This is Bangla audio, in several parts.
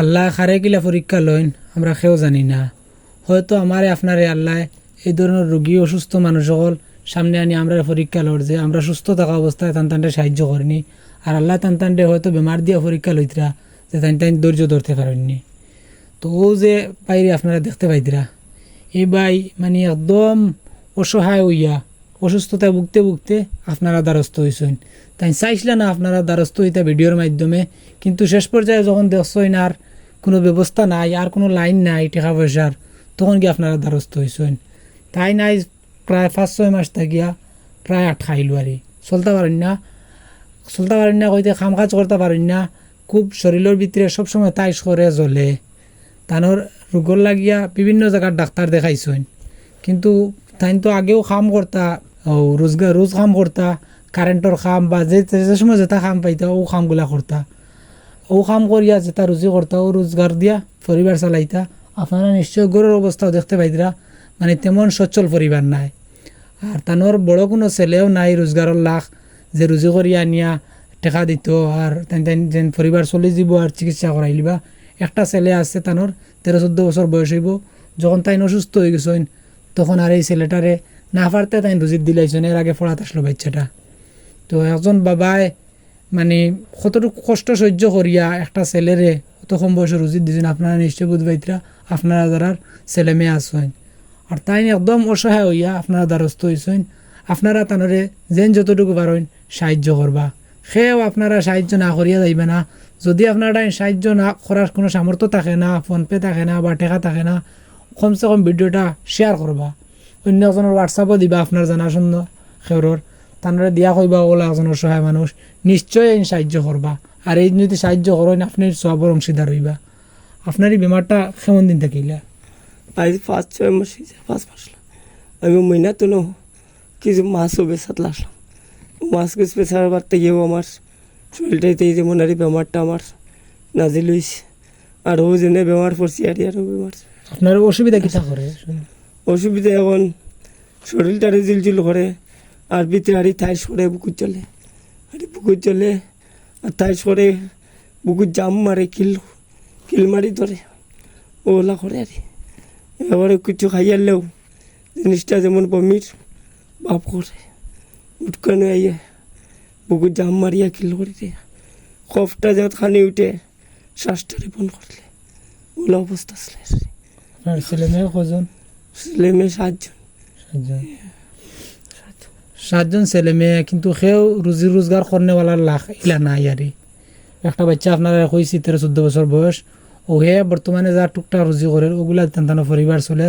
আল্লাহ খারে কিলা পরীক্ষা লইন, আমরা কেউ জানি না। হয়তো আমারে আপনারে আল্লাহ এই ধরনের রোগী অসুস্থ মানুষ সকল সামনে আনি আমরা পরীক্ষা লড় যে আমরা সুস্থ থাকা অবস্থায় তান তানটে সাহায্য করিনি। আর আল্লাহ তান তানটে হয়তো বেমার দিয়া পরীক্ষা লইতরা যে তান তান ধৈর্য ধরতে পারেননি। তো ও যে বাইরে আপনারা দেখতে পাইতরা এই ভাই মানে একদম অসহায় হইয়া, অসুস্থতায় ভুগতে ভুগতে আপনারা দ্বারস্থ হয়েছেন তাই চাইছিলেন না আপনারা দ্বারস্থ হইতে ভিডিওর মাধ্যমে, কিন্তু শেষ পর্যায়ে যখন দেখছেন আর কোনো ব্যবস্থা নাই, আর কোনো লাইন নাই টাকা পয়সার। তখন কি আপনারা দ্বারস্থ হয়েছেন তাই নাই, প্রায় পাঁচ, ছয় মাস থাকিয়া প্রায় আটকাইলো আর। চলতে পারেন না। চলতে পারেন না কইতে কাম কাজ করতে পারেন না। খুব শরীরের ভিতরে সবসময় তাই করে জ্বলে। তানোর রোগর লাগিয়া বিভিন্ন জায়গার ডাক্তার দেখাইছেন। কিন্তু তাই তো আগেও কাম করতা ও রোজগার রোজ কাম করতা কারেন্টর কাম বা যে যে সময় যেটা কাম পাইতা ও কামগুলা করতা ও কাম করিয়া যেটা রুজি করতা ও রোজগার দিয়া পরিবার চালাইতা আপনারা নিশ্চয় গরুর অবস্থাও দেখতে পাইতরা মানে তেমন সচ্ছল পরিবার নাই। আর তানোর বড় কোনো ছেলেও নাই রোজগারের লাখ, যে রুজি করিয়া আনিয়া টেকা দিত আর যেন পরিবার চলি যাব আর চিকিৎসা করাই লিবা। একটা ছেলে আছে তানোর তেরো চোদ্দ বছর বয়স হইব। যখন তাই অসুস্থ হয়ে গেছেন, তখন আর এই ছেলেটারে না পারতে তাই রুজিত দিলাইছেন এর আগে পড়াত আসলো বাচ্চাটা তো একজন বাবায় মানে কতটুকু কষ্ট সহ্য করিয়া একটা ছেলেরে অত কম বয়সে রুজিত দিয়েছেন আপনারা নিশ্চয় বুঝবাইতরা আপনারা যারা ছেলে মেয়ে আসেন আর তাই একদম অসহায় হইয়া আপনারা দ্বারস্থ হয়েছেন আপনারা তানরে যেন যতটুকু পারেন সাহায্য করবা। সেও আপনারা সাহায্য না করিয়া যাইবে না। যদি আপনারা সাহায্য না করার কোনো সামর্থ্য থাকে না, ফোনপে থাকে না বা টেকা থাকে না, কমসে কম ভিডিওটা শেয়ার করবা। অন্য একজনের হোয়াটসঅ্যাপও দিবা আপনার জানাশোনা খেউরর তানরে দিয়া কইবা ওলা একজনের সহায় মানুষ নিশ্চয় এই সাহায্য করবা আর এই যদি সাহায্য করেন আপনি সবর অংশীদার হইবা। আপনার এই বেমারটা কেমন দিন থাকিলা? আজ পাঁচ ছয় মাস পাঁচ মাস আমি মহিনা তো নো কিছু মাছও বেসাত লাগলাম মাছ কিছু বেসার বার থেকেও আমার শরীরটাইতে এই যে মনারি বেমারটা আমার নাজিল হয়েছে আর ও জেনে বেমার পড়ছি আর আরও বেমার আপনার অসুবিধা কিতা করে অসুবিধা এখন শরীরটারে জিলজিল করে আর ভিতরে আরি থাইস করে বুকুর চলে আরে বুকুর চলে আর থাইস করে বুকুর জাম মারে কিল কিল মারি ধরে। ওলা করে আরে। এবারে কিছু খাইয়ালেও জিনিসটা যেমন বমির বাপ করে। উঠকানো আইয়া? বুকুর জাম মারিয়া কিল করে দিয়ে কফটা যত খানি উঠে শ্বাসটারে বন্ধ করলে। ওলা অবস্থা আপনার ছেলে মেয়ে কজন? ছেলে মেয়ে সাতজন। সাতজন। সাতজন ছেলে মেয়ে, কিন্তু সেও রুজি রোজগার করনেওয়ালার লাখ, ইলা নাই আরে একটা বাচ্চা আপনারা কইছি তেরো চোদ্দ বছর বয়স ও হে বর্তমানে যা টুকটাক রুজি করে ওগুলা তান তানোর পরিবার চলে।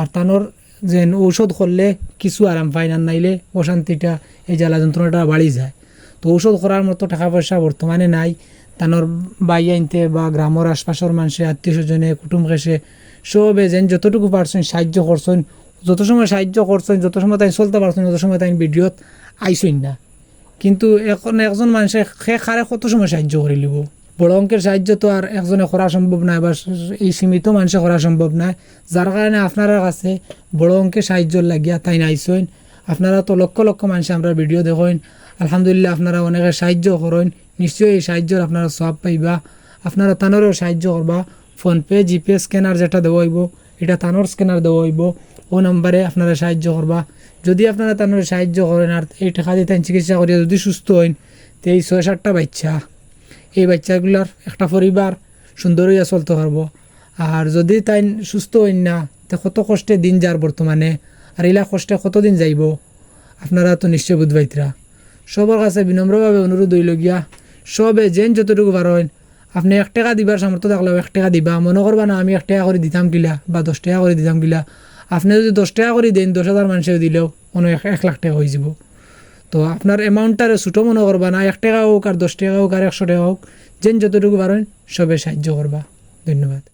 আর তানোর যে ঔষধ করলে কিছু আরাম পায়, না নাইলে অশান্তিটা, এই জ্বালা যন্ত্রণাটা বাড়ি যায়। তো ঔষধ করার মতো টাকা পয়সা বর্তমানে নাই। তানোর বাই আনতে বা গ্রামের আশপাশের মানুষে আত্মীয় স্বজনে, কুটুম কেসে সবে যেন যতটুকু পারছেন সাহায্য করছেন যত সময় সাহায্য করছেন, যত সময় তাই চলতে পারছেন, যত সময় তাই ভিডিওত আইসইন না। কিন্তু এখন একজন মানুষে সে খারে কত সময় সাহায্য করে লিব? বড় অঙ্কের সাহায্য তো আর একজনে করা সম্ভব নয় বা এই সীমিত মানুষে করা সম্ভব নয় যার কারণে আপনারা কাছে বড় অঙ্কের সাহায্য লাগিয়া তাই নাইছেন। আপনারা তো লক্ষ লক্ষ মানুষ আমরা ভিডিও দেখেন আলহামদুলিল্লাহ আপনারা অনেকে সাহায্য করেন। নিশ্চয়ই এই সাহায্যের আপনারা সব পাইবা। আপনারা তানোরও সাহায্য করবা ফোনপে, জিপে স্ক্যানার যেটা দেওয়া হইব এটা তানোর স্ক্যানার দেওয়া হইব ও নম্বরে আপনারা সাহায্য করবা। যদি আপনারা তানোর সাহায্য করেন আর এই টাকা দিয়ে তাই চিকিৎসা করিয়া যদি সুস্থ হইন, তো এই ছয় সাতটা বাচ্চা, এই বাচ্চাগুলার একটা পরিবার সুন্দর হইয়া চলতে পারব। আর যদি তাই সুস্থ হইন না, তো কত কষ্টে দিন যার বর্তমানে, আর এইলা কষ্টে কতদিন যাইব? আপনারা তো নিশ্চয় বুধবাইতরা। সবার কাছে বিনম্রভাবে অনুরোধ হইলগিয়া সবে যেন যতটুকু পারেন আপনি এক টাকা দিবার সামর্থ্য থাকলেও এক টাকা দিবা। মনে করবা না, আমি এক টাকা করে দিতাম কিলা বা দশ টাকা করে দিতাম কিলা। আপনি যদি দশ টাকা করে দেন, দশ হাজার মানুষের দিলেও মনে এক এক লাখ টাকা হয়ে যাব। তো আপনার অ্যামাউন্টটারে ছোটো মনে করবা না এক টাকা হোক আর দশ টাকা হোক আর একশো টাকা হোক যেন যতটুকু পারেন সবে সাহায্য করবা ধন্যবাদ।